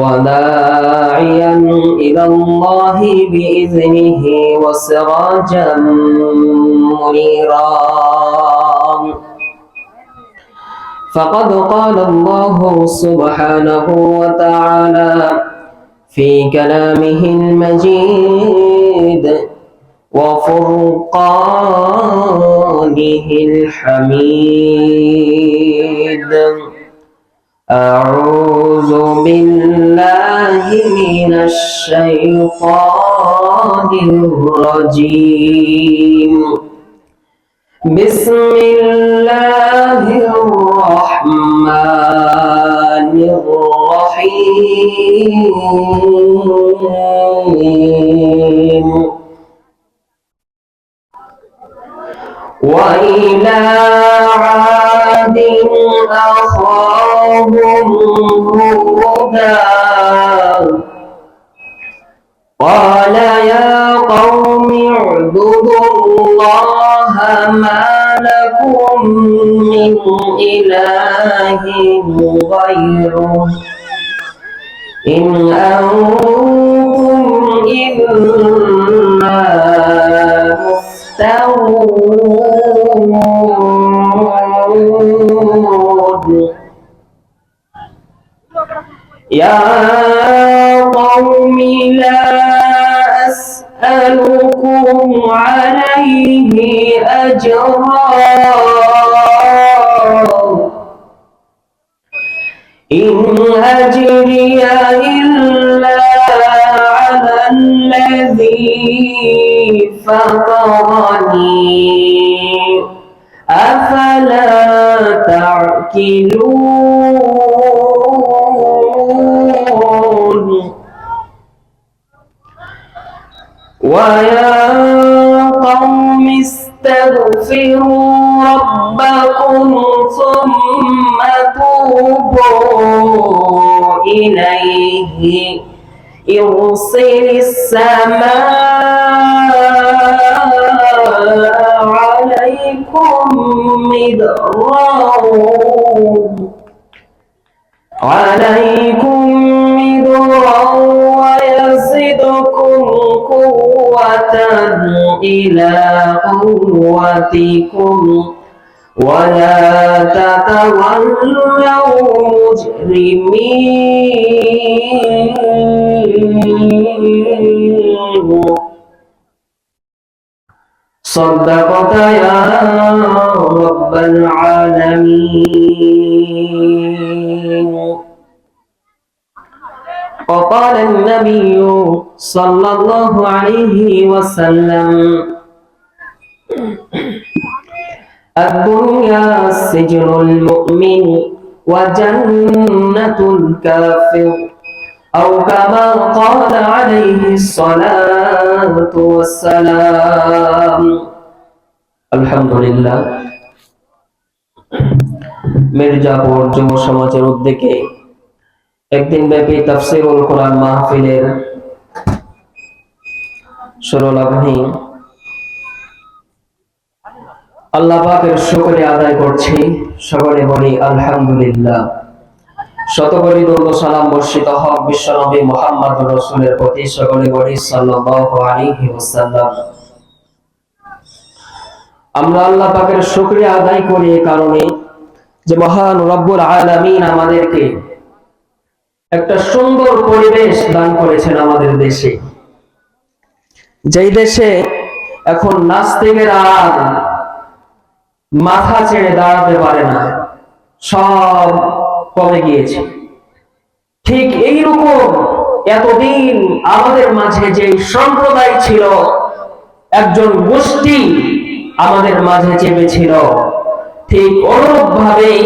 وداعيا إلى الله بإذنه وسراجا منيرا. فقد قال الله سبحانه وتعالى في كلامه المجيد وفرقانه الحميد أعوذ بالله من الشيطان الرجيم. بسم الله الرحمن الرحيم. وإلى عاد أخاهم هودا قال يا قوم اعبدوا الله ما لكم من إله غيره إن أنتم إلا مفترون يا قوم لا أسألكم عليه أجرا. إن أجري إلا على الذي فطرني. أفلا تعقلون؟ توبوا إليه. يرسل السماء عليكم مدرارا. عليكم مدرا ويزدكم قوة إلى قوتكم. ولا تتولوا مجرمين. صدقت يا رب العالمين. وقال النبي صلى الله عليه وسلم الدنيا سجن المؤمن وجنة الكافر أو كما قال عليه الصلاة والسلام الحمد لله মির্জাপুর যুব সমাজের উদ্যোগে একদিন ব্যাপী তাফসিরুল কোরআন মাহফিলের সরলাভনী আল্লাহ পাকের শুকরে আদায় করছি। সকলে বলি আলহামদুলিল্লাহ। শতকরি দুর্গ সালাম বর্ষিত হক বিশ্বনবী মোহাম্মদ রসুলের প্রতি সকলে বলি সাল্লাল্লাহু আলাইহি ওয়াসাল্লাম। আমরা আল্লাহ পাকের শুকরিয়া আদায় করি এই কারণে যে মহান রব্বুল আলামিন আমাদেরকে একটা সুন্দর পরিবেশ দান করেছেন আমাদের দেশে। যেই দেশে এখন নাস্তিকেরা আর মাথা ছেড়ে দাঁড়াতে পারে না। সব কমে গিয়েছে। ঠিক এইরকম এতদিন আমাদের মাঝে যে সম্প্রদায় ছিল, একজন গোষ্ঠী আমাদের মাঝে চেপেছিল। ঠিক অনুরূপ ভাবেই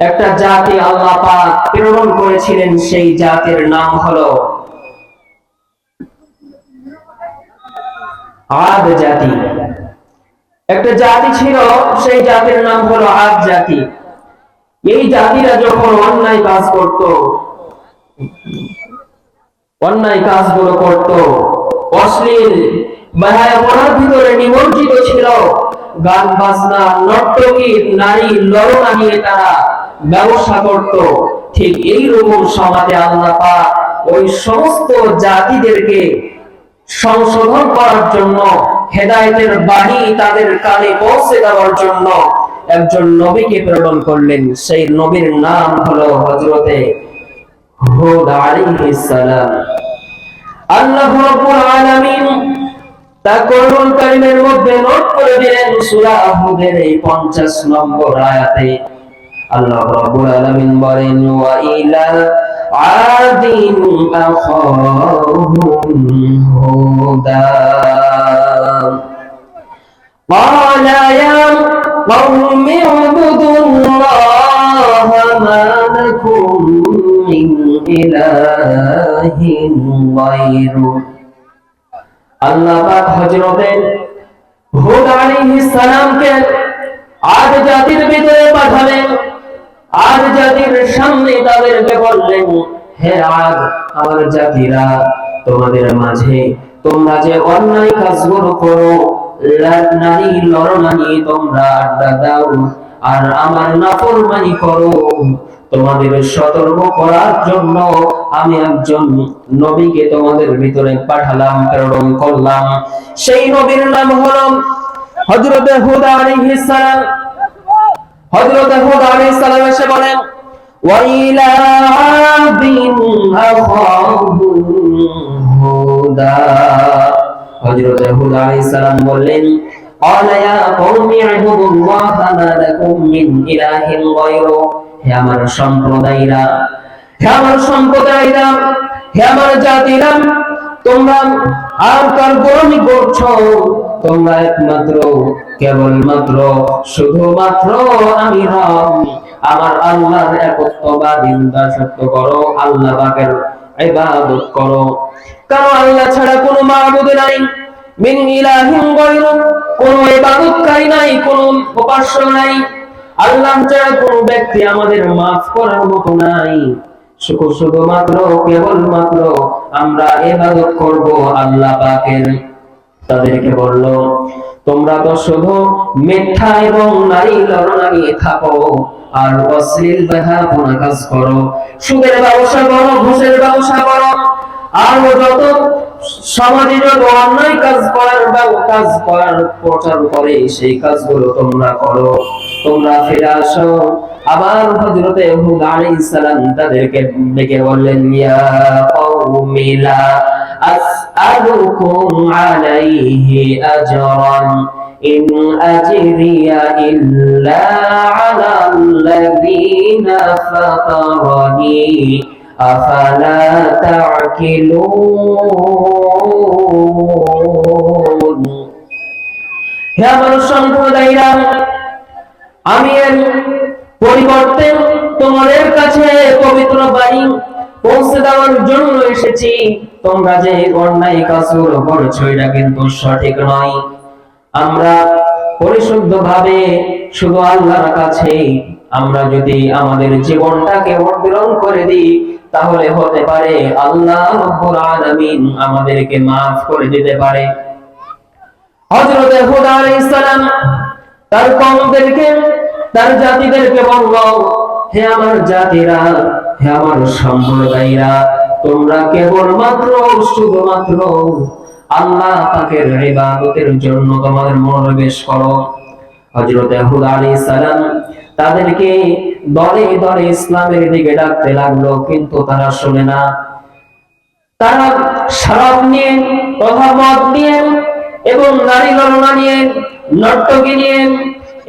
একটা জাতি আল্লাহ পাক প্রেরণ করেছিলেন, সেই জাতির নাম হলো আদ জাতি। একটা জাতি ছিল, সেই জাতির নাম হলো আদ জাতি। এই জাতিরা যখন অন্যায় কাজ করত, অন্যায় কাজগুলো করত, অশ্লীল ভিতরে নিমজ্জিত ছিল, গান, বাজনা নারী লড়না নিয়ে তারা ব্যবসা করত। ঠিক এই রকম সমাজে আল্লাহ পাক ওই সমস্ত জাতিদেরকে সংশোধন করার জন্য, হেদায়েতের বাণী তাদের কানে পৌঁছে দেওয়ার জন্য একজন নবীকে প্রেরণ করলেন। সেই নবীর নাম হলো সালাম। আল্লাহ রাব্বুল আলামিন তা কোরআন কারীমের মধ্যে নোট করে দিলেন সূরা হুদের এই 50 নম্বর আয়াতে। আল্লাহ আদিন আখাহুম হুদা قال يا قوم اعبدوا الله ما لكم من إله غيره আল্লাহ পাক হযরতে হুদ আলাইহিস সালামকে আদ জাতির ভিতরে পাঠালেন আদ জাতির সামনে তাদেরকে বললেন হে আদ আমার জাতিরা, তোমাদের মাঝে তোমরা যে অন্যায় কাজগুলো করো নারী তোমরা আড্ডা দাও আর আমার নাফরমানি করো। তোমাদের সতর্ক করার জন্য আমি একজন নবীকে তোমাদের ভিতরে পাঠালাম, প্রেরণ করলাম। সেই নবীর নাম হলো হযরত আলাইহিস সালাম। হযরত হুদ আলাইহিস সালাম এসে বলেন ওয়াইলা আদিন আখাহুম হুদা হযরত হুদ আলাইহিস সালাম বললেন قال يا قوم اعبدوا الله ما لكم من إله غيره হে আমার সম্প্রদায়রা হে আমার সম্প্রদায়রা হে আমার জাতিরা তোমরা আর কার গোলামি করছ। তোমরা একমাত্র, কেবলমাত্র, শুধুমাত্র আমি রব আমার আল্লাহর একত্ববাদীন দাসত্ব করো, আল্লাহ পাকের ইবাদত করো। কারণ আল্লাহ ছাড়া কোনো মাবুদ নাই, মিন ইলাহিন ইবাদতকারী নাই, কোনো উপাস্য নাই। আল্লাহ ছাড়া ব্যক্তি আমাদের মাফ করার মতো নাই। শুধু শুধুমাত্র, কেবলমাত্র আমরা ইবাদত করব, আল্লাহ পাকের। তাদেরকে বলল, তোমরা তো শুধু মিথ্যা এবং নারী লড়না নিয়ে থাকো, আর অশ্লীল বেহাপনা কাজ করো। সুদের ব্যবসা করো, ঘুষের ব্যবসা করো। আর যত সমাজে যত অন্যায় কাজ করার বা কাজ করার প্রচার করে, সেই কাজগুলো তোমরা করো। তোমরা ফিরে আসো। আবার হযরতে হুদ আলাইহিস সালাম তাদেরকে ডেকে বললেন, ইয়া কওমি লা আসআলুকুম আলাইহি আজরান ইন আজরিয়া ইল্লা আলাল্লাযীনা ফাতারানি আফালা তা'কিলুন হে আমার সম্প্রদায়রা, আমি এর পরিবর্তে তোমাদের কাছে পবিত্র বাণী পৌঁছে দেওয়ার জন্য এসেছি। তোমরা যে অন্যায় কাজগুলো করছ, এটা কিন্তু সঠিক নয়। আমরা পরিশুদ্ধ ভাবে শুধু আল্লাহর কাছে, আমরা যদি আমাদের জীবনটাকে অর্পণ করে দিই, তাহলে হতে পারে আল্লাহ রব্বুল আলামিন আমাদেরকে মাফ করে দিতে পারে। হযরত হুদ আলাইহিস সালাম তার কওমদেরকে, তার জাতিদেরকে বলল হে আমার জাতিরা, হে আমার সম্প্রদায়রা, তোমরা কেবলমাত্র শুধুমাত্র আল্লাহ পাকের ইবাদতের জন্য তোমাদের মনোনিবেশ করো। হযরত হুদ আলাইহিস সালাম তাদেরকে দলে দলে ইসলামের দিকে ডাকতে লাগল, কিন্তু তারা শুনে না। তারা শরাব নিয়ে, তথা মদ নিয়ে, এবং নারী লড়না নিয়ে, নর্তকী নিয়ে,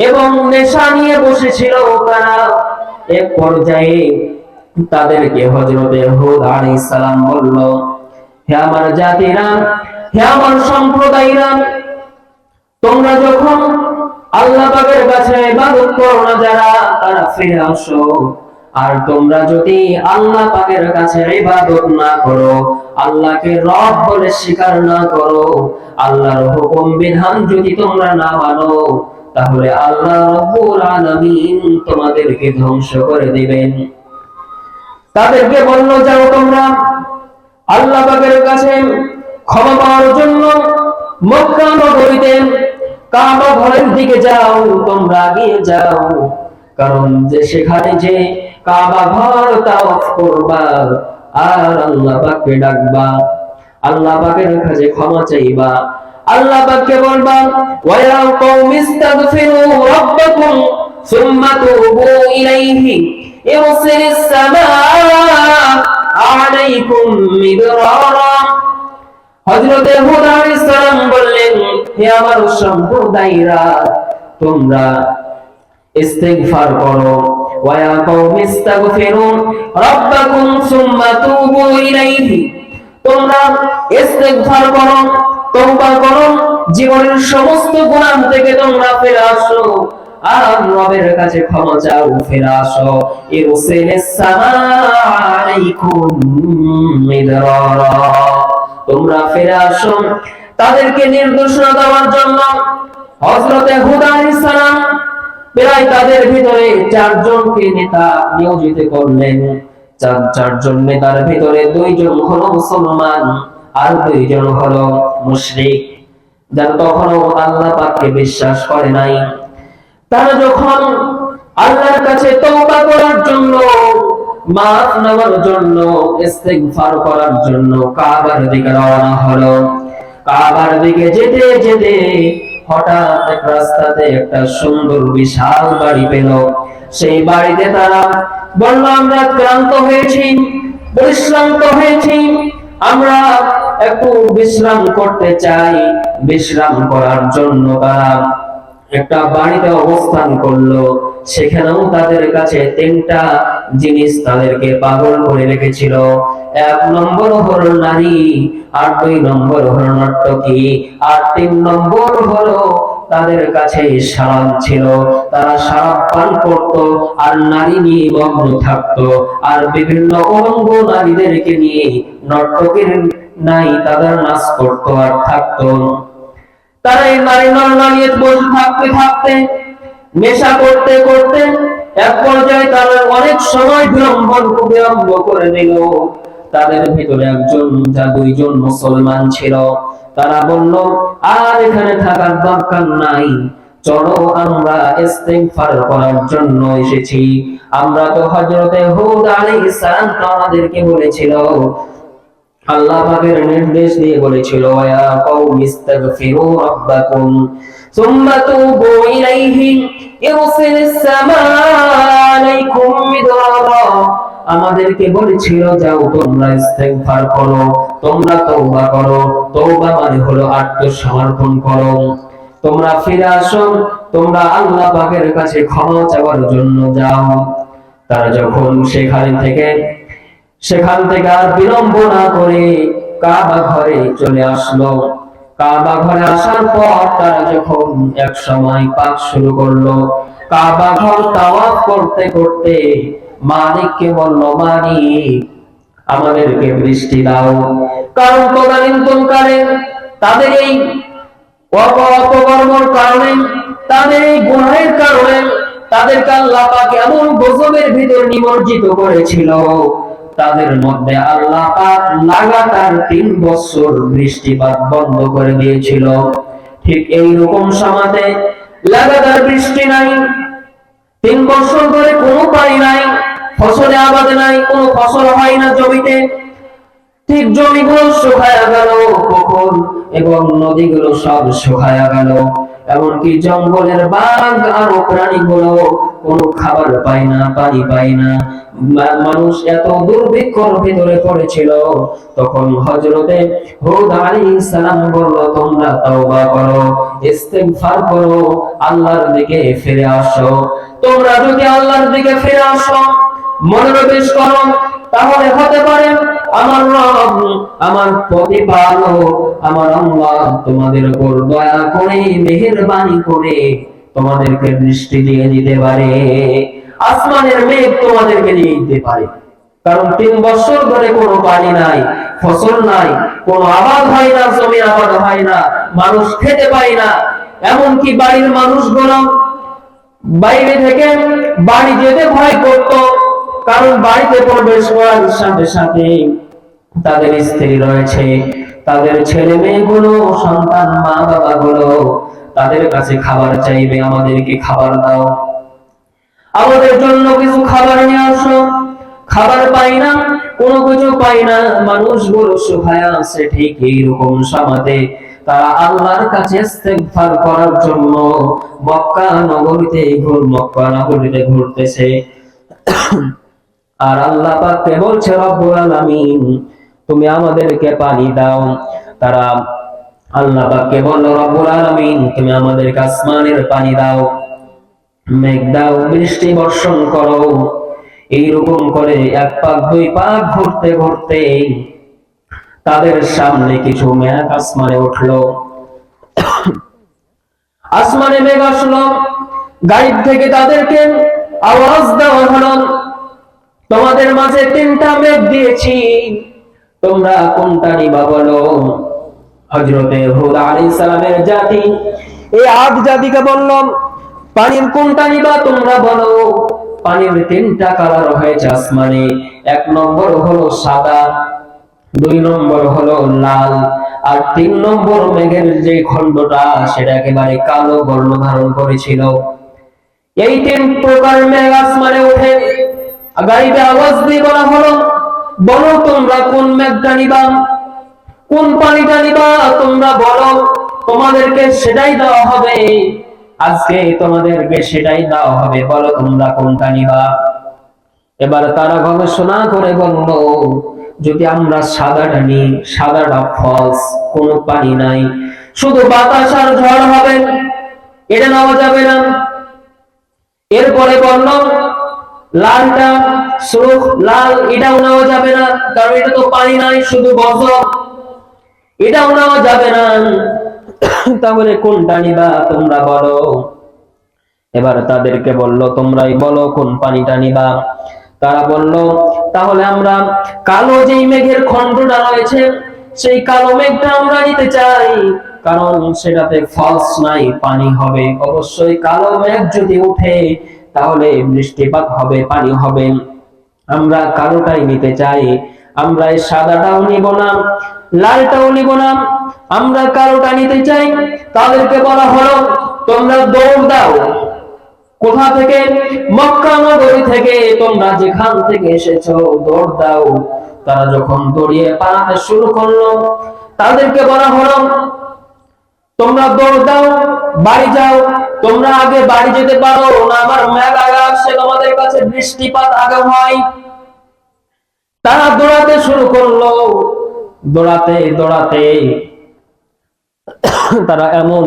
এবং নেশা নিয়ে বসেছিল তারা। এক পর্যায়ে তাদেরকে হজরতে হুদ আলাইহিস সালাম বলল, হে আমার জাতিরা, হে আমার সম্প্রদায়রা, তোমরা যখন আল্লাহ পাকের কাছে ইবাদত করো না যারা, তারা ফিরে আসো। আর তোমরা যদি আল্লাহ পাকের কাছে ইবাদত না করো, আল্লাহকে রব বলে স্বীকার না করো, আল্লাহর হুকুম বিধান যদি তোমরা না মানো তাহলে আল্লাহ রব্বুল আলামিন তোমাদেরকে ধ্বংস করে দিবেন। তাদেরকে বলল, যাও তোমরা আল্লাহ পাকের কাছে ক্ষমা পাওয়ার জন্য মক্কা নগরীতে কাবা ঘরের দিকে যাও, তোমরা গিয়ে যাও। কারণ যে সেখানে যে কাবা ঘর তাওয়াফ করবা আর আল্লাহ পাককে ডাকবা। আল্লাহ পাকের কাছে ক্ষমা চাইবা। আল্লাহ পাককে বলবা ওয়া কওমি ইস্তাগফিরু রাব্বাকুম সুম্মা তুবু ইলাইহি ইরসিলিস সামাআ আলাইকুম মিদরারা হযরতে হুদ আলাইহিস সালাম বললেন, হে আমার সম্প্রদায়রা, তোমরা ইস্তিগফার করো। ওয়া কওমি ইস্তাগফিরু রাব্বাকুম সুম্মা তুবু ইলাইহি, তোমরা ইস্তিগফার করো। তওবা করো জীবনের সমস্ত গুনাহ থেকে তোমরা ফিরে আসো। আর রবের কাছে ক্ষমা চাও, ফিরে আসো। ইরসিলিস সামা আলাইকুম তোমরা ফিরে আসো। তাদেরকে নির্দেশনা দেওয়ার জন্য হযরতে হুদ আলাইহিস সালাম প্রায় তাদের ভিতরে চারজনকে নেতা নিয়োজিত করলেন। চার, চারজন নেতার ভিতরে দুইজন হলো মুসলমান। আর দুইজন হলো মুশরিক, যারা তখনও আল্লাহ পাককে বিশ্বাস করে নাই। তারা যখন আল্লাহর কাছে তওবা করার জন্য, মাফ নেওয়ার জন্য, ইস্তেগফার করার জন্য কাবার দিকে রওনা হলো। কাবার দিকে যেতে যেতে হঠাৎ এক রাস্তাতে একটা সুন্দর বিশাল বাড়ি পেল। সেই বাড়িতে তারা বলল আমরা ক্লান্ত হয়েছি পরিশ্রান্ত হয়েছি। আমরা একটু বিশ্রাম করতে চাই। বিশ্রাম করার জন্য একটা বাড়িতে অবস্থান করল। সেখানেও তাদের কাছে তিনটা জিনিস তাদেরকে পাগল করে রেখেছিল। এক নম্বর হলো নারী, আর দুই নম্বর হলো নর্তকী, আর তিন নম্বর হলো তাদের কাছে সারাপ ছিল। তারা সারাপ পান করত আর নারী নিয়ে মগ্ন থাকতো। আর বিভিন্ন অঙ্গ নারীদেরকে নিয়ে নর্তকীর নাই তাদের নাচ করতো আর থাকতো। তারা এই নারী নরনারীর বসে থাকতে থাকতে, নেশা করতে করতে এক পর্যায়ে তারা অনেক সময় বিলম্বন বিলম্ব করে দিল তাদের ভিতরে একজন যা দুইজন মুসলমান ছিল তারা বলল, আর এখানে থাকার দরকার নাই। চলো আমরা ইস্তেগফার করার জন্য এসেছি। আমরা তো হযরতে হুদ আলাইহিস সালাম আমাদেরকে বলেছিল, আল্লাহ পাকের নির্দেশ দিয়ে বলেছিল ইয়া কওমি ইস্তাগফিরু রাব্বাকুম সুম্মা তুবু ইলাইহি ইরসিলিস সামাআ আলাইকুম মিদরারা আমাদেরকে বলেছিল, যাও তোমরা ইস্তেগফার করো, তোমরা তওবা করো। তওবা মানে হলো আত্মসমর্পণ করো। তোমরা ফিরে আসো, তোমরা আল্লাহ পাকের কাছে ক্ষমা চাওয়ার জন্য যাও। তারা যখন সেখান থেকে সেখান থেকে আর বিলম্ব না করে কাবা ঘরে চলে আসলো। কাবা ঘরে আসার পর তারা যখন এক সময় পাক শুরু করল, কাবা ঘর তাওয়াফ করতে করতে মালিককে বলল, মালিক, আমাদেরকে বৃষ্টি দাও। কারণ তদানীন্তন কালে তাদের এই অপ- অপকর্মর কারণে, তাদের এই গুনাহের কারণে, তাদেরকে আল্লাহ পাক এমন গজবের ভিতর নিমজ্জিত করেছিল, তাদের মধ্যে আল্লাহ পাক লাগাতার তিন বছর বৃষ্টিপাত বন্ধ করে দিয়েছিল। ঠিক এই রকম সমাজে লাগাতার বৃষ্টি নাই, তিন বছর ধরে কোনো পানি নাই ফসলে আবাদ নাই, কোনো ফসল হয় না জমিতে। ঠিক জমিগুলো শুকায়া গেল পুকুর এবং নদীগুলো সব শুকায়া গেল। এমনকি জঙ্গলের বাঘ আর প্রাণীগুলো কোনো খাবার পায় না, পানি পায় না। মানুষ এত দুর্ভিক্ষর ভিতরে পড়েছিল। তখন হজরতে হুদ আলাইহিস সালাম বলল, তোমরা তওবা করো, ইস্তেগফার করো, আল্লাহর দিকে ফিরে আসো। তোমরা যদি আল্লাহর দিকে ফিরে আসো মনোনিবেশ করো তাহলে হতে পারে আমার রব, আমার প্রতিপালক, আমার আল্লাহ তোমাদের উপর দয়া করে, মেহেরবানি করে তোমাদেরকে দৃষ্টি দিয়ে দিতে পারে, আসমানের মেঘ তোমাদেরকে দিয়ে দিতে পারে। কারণ তিন বছর ধরে কোনো পানি নাই, ফসল নাই, কোনো আবাদ হয় না, জমি আবাদ হয় না, মানুষ খেতে পায় না। এমনকি বাড়ির মানুষগুলো বাইরে থেকে বাড়ি যেতে ভয় করত কারণ বাড়িতে প্রবেশ করার সাথে সাথে তাদের স্ত্রী রয়েছে, তাদের ছেলে মেয়েগুলো, সন্তান, মা বাবা গুলো তাদের কাছে খাবার চাইবে, আমাদেরকে খাবার দাও। আমাদের জন্য কিছু খাবার নিয়ে আসো। খাবার পাই না, কোনো কিছু পাই না, মানুষগুলো সুখায় আছে ঠিক এইরকম সমাজে। তারা আল্লাহর কাছে ইস্তেগফার করার জন্য মক্কা নগরীতে ঘুর, মক্কা নগরীতে ঘুরতেছে। আর আল্লাহ পাককে বলছে, রব্বুল আলামিন, তুমি আমাদেরকে পানি দাও। তারা আল্লাহ পাককে বলল, রব্বুল আলামিন, তুমি আমাদেরকে আসমানের পানি দাও, মেঘ দাও, বৃষ্টি বর্ষণ করো। এইরকম করে এক পাক, দুই পাক ঘুরতে ঘুরতে তাদের সামনে কিছু মেঘ আসমানে উঠল। আসমানে মেঘ আসলো গাড়ি থেকে তাদেরকে আওয়াজ দেওয়া হলো। তোমাদের মাঝে তিনটা মেঘ দিয়েছি। তোমরা কোনটা নিবা বলো? হজরতে হুদ আলাইহিস সালামের জাতি। এই আদ জাতিকে বলল পানির কোনটা নিবা তোমরা বলো? পানির তিনটা কালার হয়েছে আসমানে। এক নম্বর হলো সাদা, দুই নম্বর হলো লাল, আর তিন নম্বর মেঘের যে খণ্ডটা, সেটা একেবারে কালো বর্ণ ধারণ করেছিল। এই তিন প্রকার মেঘ আসমানে ওঠে। গাড়িতে আওয়াজ দিয়ে বলা হলো, বলো তোমরা কোন মেঘটা নিবা, কোন পানিটা নিবা, তোমরা বলো, তোমাদেরকে সেটাই দেওয়া হবে, আজকে তোমাদেরকে সেটাই দেওয়া হবে, বলো তোমরা কোনটা নিবা। এবার তারা গবেষণা করে বলল, যদি আমরা সাদাটা নিই, সাদাটা ফলস কোনো পানি নাই, শুধু বাতাস আর ঝড় হবে, এটা নেওয়া যাবে না। এরপরে বলল লালটা স্রোত লাল, এটাও নেওয়া যাবে না, কারণ এটা তো পানি নাই, শুধু বজ্র। যাবে না। তাহলে কোনটা নিবা তোমরা বলো। এবার তাদেরকে বলল, তোমরাই বলো কোন পানিটা নিবা। তারা বলল, তাহলে আমরা কালো যেই মেঘের খণ্ডটা রয়েছে, সেই কালো মেঘটা আমরা নিতে চাই, কারণ সেটাতে ফলস নাই, পানি হবে। অবশ্যই কালো মেঘ যদি উঠে তাহলে বৃষ্টিপাত হবে, পানি হবে। আমরা কালোটাই নিতে চাই। আমরা সাদাটাও নিব না, লালটাও নিব না। আমরা কালোটা নিতে চাই, তাদেরকে বলা হলো, তোমরা দৌড় দাও। কোথা থেকে? মক্কা নগরী থেকে। তোমরা যেখান থেকে এসেছ, দৌড় দাও। তারা যখন দৌড়িয়ে পালাতে শুরু করল, তাদেরকে বলা হলো তোমরা দৌড় দাও, বাড়ি যাও, তোমরা আগে বাড়ি যেতে পারো, না আমার মেঘ আসছে তোমাদের কাছে বৃষ্টিপাত আগে হয়। তারা দৌড়াতে শুরু করল। দৌড়াতে দৌড়াতে তারা এমন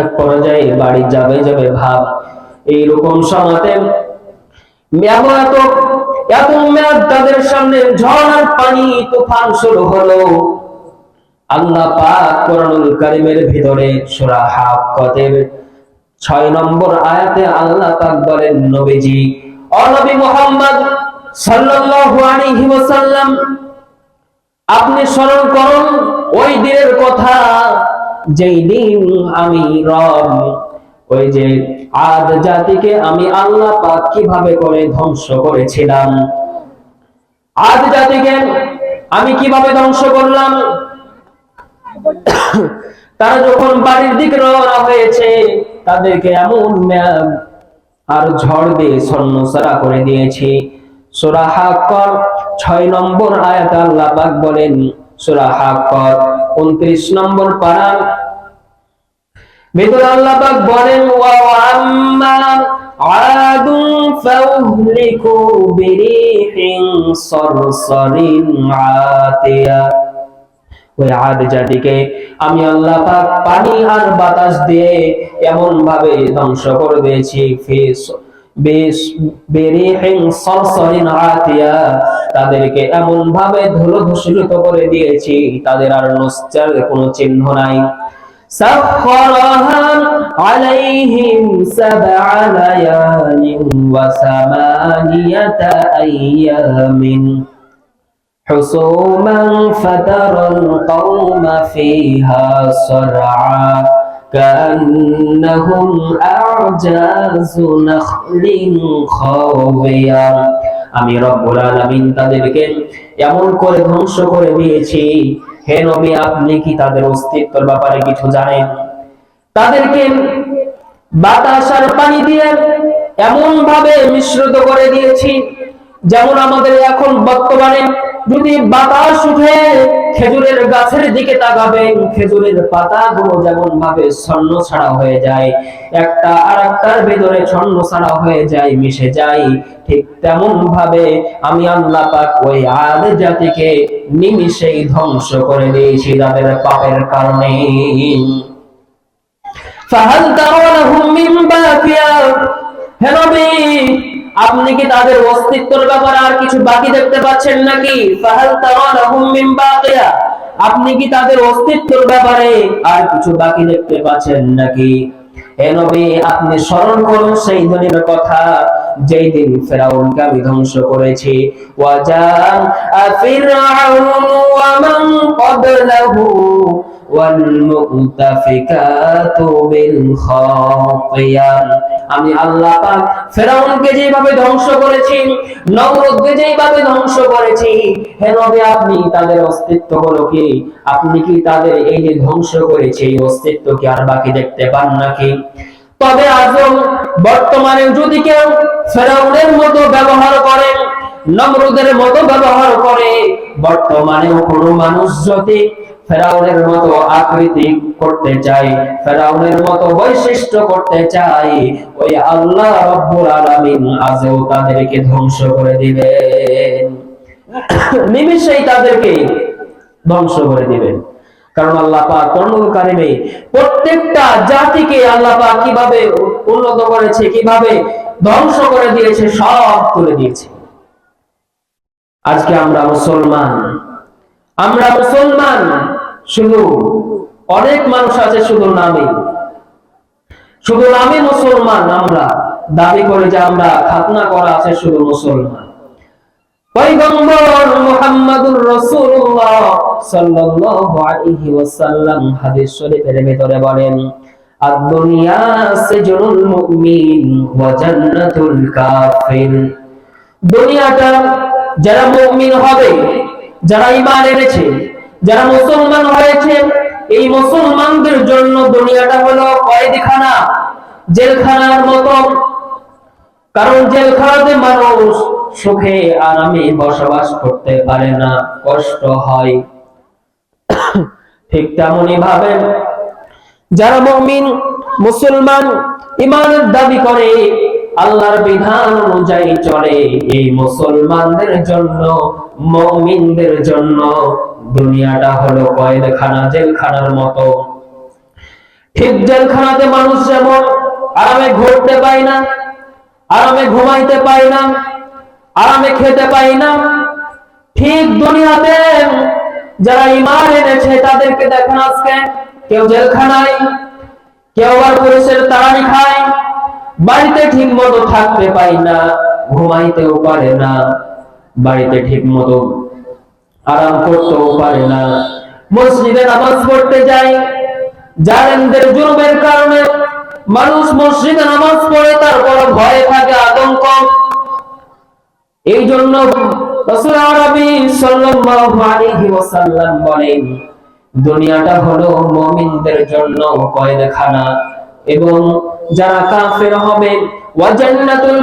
এক পর্যায়ে বাড়ি যাবে যাবে ভাব। এইরকম সমাতে মেঘ এত এত মেঘ তাদের সামনে ঝড় পানি, তুফান শুরু হলো। আল্লাহ পাক কোরআনুল কারিমের ভিতরে সূরা হাক্কাতের 6 নম্বর আয়াতে আল্লাহ পাক বলেন, নবীজি, ও নবী মুহাম্মদ সাল্লাল্লাহু আলাইহি ওয়াসাল্লাম, আপনি স্মরণ করুন ওই দিনের কথা যেই দিন আমি রব। ওই যে আদ জাতিকে আমি আল্লাহ পাক কীভাবে করে ধ্বংস করেছিলাম? আদ জাতিকে আমি কীভাবে ধ্বংস করলাম? তারা যখন বাড়ির দিকে রওনা হয়েছে, তাদেরকে এমন ম্যাম আর ঝড় দিয়ে ছন্নছাড়া করে দিয়েছি। সূরা হাক্কর 6 নম্বর আয়াত আল্লাহ পাক বলেন, সূরা হাক্কর 29 নম্বর পারা ভিতরে আল্লাহ পাক বলেন, ওয়া আম্মা আদুন ফাউহলিকু বিরিহিন সরসরিন আতিয়া। ওই আদ জাতিকে আমি আল্লাহ পাক পানি আর বাতাস দিয়ে এমন ভাবে ধ্বংস করে দিয়েছি ফিস বেশ বেরিহিন সরসরিন আতিয়া তাদেরকে এমন ভাবে ধুলো ধূসরিত করে দিয়েছি তাদের আর নস্চার কোনো চিহ্ন নাই سخرها عليهم سبع ليال وثمانية أيام حسوما فترى القوم فيها صرعا كأنهم أعجاز نخل خاوية আমি রব্বুল আলামিন তাদেরকে এমন করে ধ্বংস করে দিয়েছি হে নবী আপনি কি তাদের অস্তিত্বের ব্যাপারে কিছু জানেন তাদেরকে বাতাস আর পানি দিয়ে এমন ভাবে মিশ্রিত করে দিয়েছি যেমন আমাদের এখন বর্তমানে যদি বাতাস উঠে খেজুরের গাছের দিকে তাকাবেন, খেজুরের পাতাগুলো যেমন ভাবে ছন্ন ছাড়া হয়ে যায়, একটা আর একটার ভেতরে ছন্ন ছাড়া হয়ে যায়, মিশে যায়, ঠিক তেমন ভাবে আমি আল্লাহ পাক ওই আদ জাতিকে নিমিষেই ধ্বংস করে দিয়েছি তাদের পাপের কারণে। ফাহাল তারাহুম মিন বাকিয়া। হে নবী আপনি কি তাদের অস্তিত্বের ব্যাপারে আর কিছু বাকি দেখতে পাচ্ছেন নাকি? আপনি কি তাদের অস্তিত্বের ব্যাপারে আর কিছু বাকি দেখতে পাচ্ছেন নাকি? আপনি স্মরণ করুন সেই দিনের কথা যেই দিন ফেরাউনকে আমি ধ্বংস করেছি। ওয়াজা ফিরাউন আমি আল্লাহ পাক ফেরাউনকে যেভাবে ধ্বংস করেছি, নমরুদকে যেভাবে ধ্বংস করেছি, হে আপনি তাদের অস্তিত্ব হলো কি? আপনি কি তাদের এই যে ধ্বংস করেছে, এই অস্তিত্ব কি আর বাকি দেখতে পান নাকি? তবে আজও বর্তমানে যদি কেউ ফেরাউনের মতো ব্যবহার করে, নমরুদের মতো ব্যবহার করে, বর্তমানেও কোনো মানুষ যদি ফেরাউনের মতো আকৃতি করতে চাই, ফেরাউনের মতো বৈশিষ্ট্য করতে চাই, ওই আল্লাহ রব্বুল আলামিন আজও তাদেরকে ধ্বংস করে দিবেন। নিমিষেই তাদেরকে ধ্বংস করে দিবেন। কারণ আল্লাহ পাক কোরআনুল কারিমে প্রত্যেকটা জাতিকে আল্লাহ পাক কীভাবে উন্নত করেছে, কীভাবে ধ্বংস করে দিয়েছে, সব তুলে দিয়েছে। আজকে আমরা মুসলমান আমরা মুসলমান শুধু। অনেক মানুষ আছে শুধু নামে। শুধু নামে মুসলমান আমরা। দাবি করে যে আমরা খাতনা করা আছে শুধু মুসলমান। পয়গম্বর মুহাম্মাদুর রাসূলুল্লাহ সাল্লাল্লাহু আলাইহি ওয়াসাল্লাম হাদিস শরীফের ভিতরে বলেন, আদ-দুনিয়া সিজনুল মুমিন ওয়া জান্নাতুল কাফির। দুনিয়াটা যারা মুমিন হবে, যারা ঈমান এনেছে যারা মুসলমান হয়েছে, এই মুসলমানদের জন্য দুনিয়াটা হলো কয়েদিখানা, জেলখানার মতো। কারণ জেলখানাতে মানুষ সুখে আরামে বসবাস করতে পারে না, কষ্ট হয়। ঠিক তেমনি ভাবে যারা মমিন, মুসলমান ইমানের দাবি করে, আল্লাহর বিধান অনুযায়ী চলে। এই মুসলমানদের জন্য, মমিনদের জন্য দুনিয়াটা হলো কয়েদখানা জেলখানার মতো। ঠিক জেলখানাতে মানুষ যেমন আরামে ঘুরতে পায় না, আরামে ঘুমাইতে পায় না, আরামে খেতে পাই না, ঠিক দুনিয়াতে যারা ইমান এনেছে তাদেরকে দেখেন আজকে কেউ জেলখানায়, কেউ আর পুলিশের তাড়ানি খায়, বাড়িতে ঠিক মতো থাকতে পাই না, ঘুমাইতেও পারে না, বাড়িতে ঠিক মতো আরাম করতেও পারে না। মসজিদে নামাজ পড়তে যায় জালেমদের জুলুমের কারণে মানুষ মসজিদে নামাজ পড়ে তারপর ভয়ে থাকে আতঙ্ক। এই জন্য দুনিয়াটা হলো মুমিনদের জন্য কয়েদখানা এবং যারা কাফের হবে ওয়া জান্নাতুল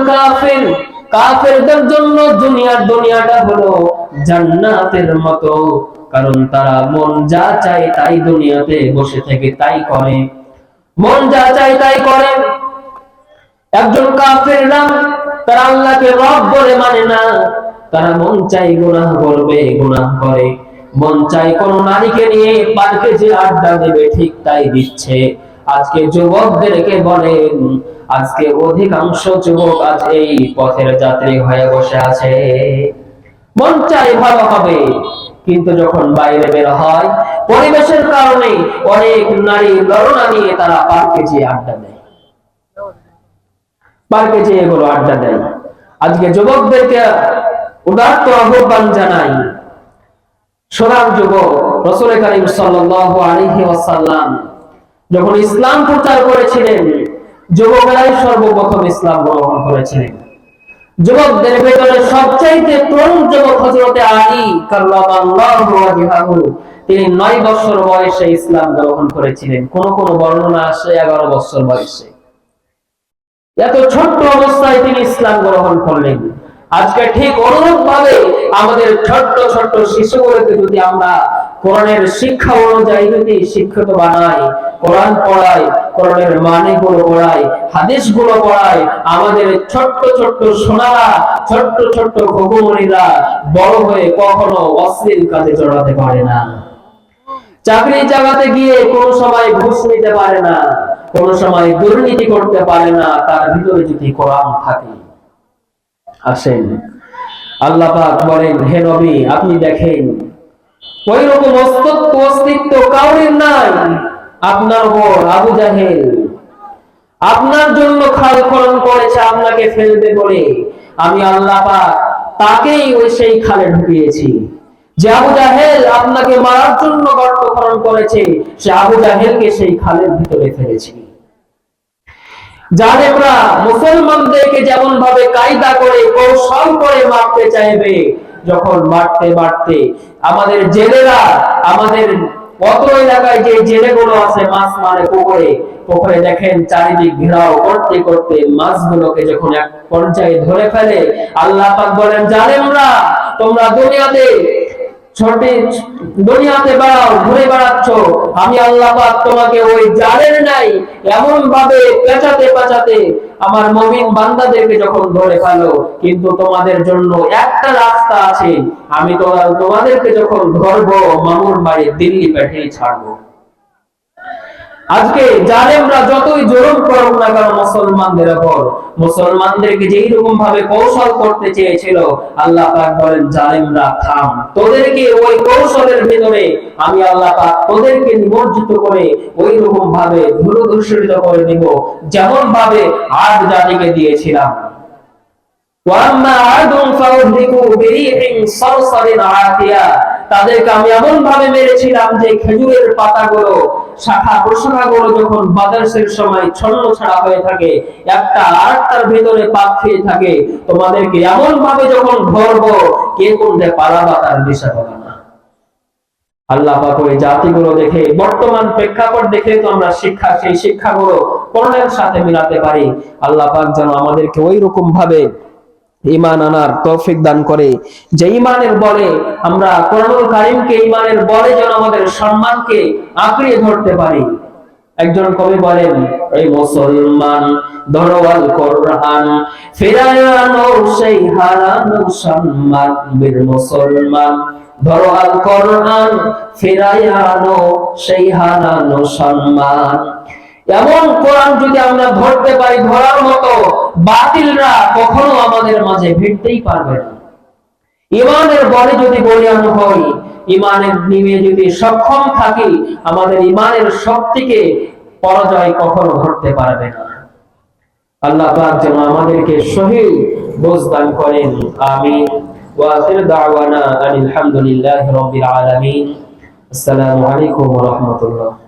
কাফেরদের জন্য দুনিয়ার দুনিয়াটা হলো জান্নাতের মতো। কারণ তারা মন যা চায় তাই দুনিয়াতে বসে থেকে তাই করে। মন যা চাই তাই করে। একজন কাফের নাম তারা আল্লাহকে রব বলে মানে না। তারা মন চাই গুনাহ করবে, গুনাহ করে। মন চাই কোন নারীকে নিয়ে পার্কে যে আড্ডা দেবে, ঠিক তাই দিচ্ছে। আজকে যুবকদেরকে বলেন, আজকে অধিকাংশ যুবক আজ এই পথের যাত্রী হয়ে বসে আছে। মন চাই ভালো হবে, কিন্তু যখন বাইরে বের হয়, পরিবেশের কারণে অনেক নারী লড়না নিয়ে তারা পার্কে যেয়ে আড্ডা দেয়। পার্কে যেয়ে এগুলো আড্ডা দেয়। আজকে যুবকদেরকে উদাত্ত আহ্বান জানাই, সোনার যুবক রসুল করিম সাল্লাল্লাহু আলাইহি ওয়াসাল্লাম যখন ইসলাম প্রচার করেছিলেন, যুবকেরাই সর্বপ্রথম ইসলাম গ্রহণ করেছিলেন। যুবকদের ভেতরে সবচাইতে তরুণ যুবক হযরতে আলী কাল্লামাল্লাহু তিনি নয় বছর বয়সে ইসলাম গ্রহণ করেছিলেন। কোন কোন বর্ণনা আসে এগারো বছর বয়সে। এত ছোট্ট অবস্থায় তিনি ইসলাম গ্রহণ করলেন। আজকে ঠিক অনুরূপ ভাবে আমাদের ছোট্ট ছোট্ট শিশুগুলোকে যদি আমরা কোরআনের শিক্ষা অনুযায়ী যদি শিক্ষিত বানাই কোরআন পড়াই কোরআনের মানে গুলো পড়াই হাদিসগুলো পড়াই আমাদের ছোট্ট ছোট্ট সোনারা, ছোট্ট ছোট্ট ভগমণিরা বড় হয়ে কখনো অশ্লীল কাজে জড়াতে পারে না। চাকরি জায়গাতে গিয়ে কোন সময় ঘুষ নিতে পারে না, কোন সময় দুর্নীতি করতে পারে না, তার ভিতরে যদি কোরআন থাকে। আসেন। আল্লাহ পাক বলেন, হে নবী, আপনি দেখেন ওই রকম অস্তিত্ব অস্তিত্ব কাউরির নাই। আপনার উপর আবু জাহেল। আপনার জন্য খাল খনন করেছে, আপনাকে ফেলবে বলে। আমি আল্লাহ পাক তাকেই ওই সেই খালে ঢুকিয়েছি। যে আবু জাহেল আপনাকে মারার জন্য গর্ত খনন করেছে, সে আবু জাহেলকে সেই খালের ভিতরে ফেলেছি। জালেমরা মুসলমানদেরকে যেমন ভাবে কায়দা করে, কৌশল করে মারতে চাইবে যখন মারতে মারতে আমাদের জেলেরা, আমাদের কত এলাকায় যে জেলেগুলো আছে, মাছ মারে পুকুরে পুকুরে দেখেন চারিদিক ঘেরাও করতে করতে মাছগুলোকে যখন এক পর্যায়ে ধরে ফেলে, আল্লাহ পাক বলেন আমরা তোমরা দুনিয়াতে দুনিয়াতে বেড়াও ঘুরে বেড়াচ্ছ। আমি আল্লাহ পাক তোমাকে ওই নাই এমন ভাবে পেঁচাতে পেঁচাতে আমার মমিন বান্দাদেরকে যখন ধরে ফেলো, কিন্তু তোমাদের জন্য একটা রাস্তা আছে। আমি তোমাদেরকে যখন ধরবো মামুর বাড়ি দিল্লি পাঠিয়ে ছাড়বো। আজকে জালেমরা যতই জোরম করুক না কেন মুসলমানদের উপর মুসলমানদেরকে যেই রকম ভাবে কৌশল করতে চেয়েছিল, আল্লাহ পাক বলেন, জালেমরা থাম, তোদেরকে ওই কৌশলের ভিতরে আমি আল্লাহ পাক তোদেরকে নিমজ্জিত করে ওই রকম ভাবে ধুরুধূসরিত করে দিব যেমন ভাবে আদ জাতিকে দিয়েছিলাম। ওয়াম্মা আদুন ফাউহলিকু বিরিহিন সারসারিন আতিয়া তাদেরকে আমি এমন ভাবে মেরেছিলাম যে খেজুরের পাতাগুলো, শাখা প্রশাখাগুলো যখন বাতাসের সময় ছন্ন ছাড়া হয়ে থাকে, একটা আরেকটার ভেতরে পাক খেয়ে থাকে, তোমাদেরকে এমন ভাবে যখন ধরবো, কে কোনটা পালাবা তার দিশা পাবে না। আল্লাহ পাক ওই জাতিগুলো দেখে, বর্তমান প্রেক্ষাপট দেখে তো আমরা শিক্ষা, সেই শিক্ষাগুলো কোরআনের সাথে মিলাতে পারি। আল্লাহ পাক যেন আমাদেরকে ওই রকম ভাবে ইমান আনার তৌফিক দান করে। যে ইমানের বলে আমরা কোরআনুল কারিমকে ইমানের বলে যেন আমাদের সম্মানকে আঁকড়িয়ে ধরতে পারি। একজন কবি বলেন এই মুসলমান ধরোয়াল কোরআন ফেরায়ানো সেই হারানো সম্মান, বীর মুসলমান। ধরোয়াল কোরআন ফেরায়ানো সেই হারানো সম্মান। এমন কোরআন যদি আমরা ধরতে পারি ধরার মতো, বাতিলরা কখনো আমাদের মাঝে ভিড়তেই পারবে না। ইমানের বলে যদি বলিয়ানো হই ইমানের নিমে যদি সক্ষম থাকি, আমাদের ইমানের শক্তিকে পরাজয় কখনো ধরতে পারবে না। আল্লাহ পাক যেন আমাদেরকে সহি বোঝ দান করেন। আমিন। ওয়াখির দাওয়ানা আলহামদুলিল্লাহি রাব্বিল আলামিন। আসসালামু আলাইকুম রাহমাতুল্লাহ।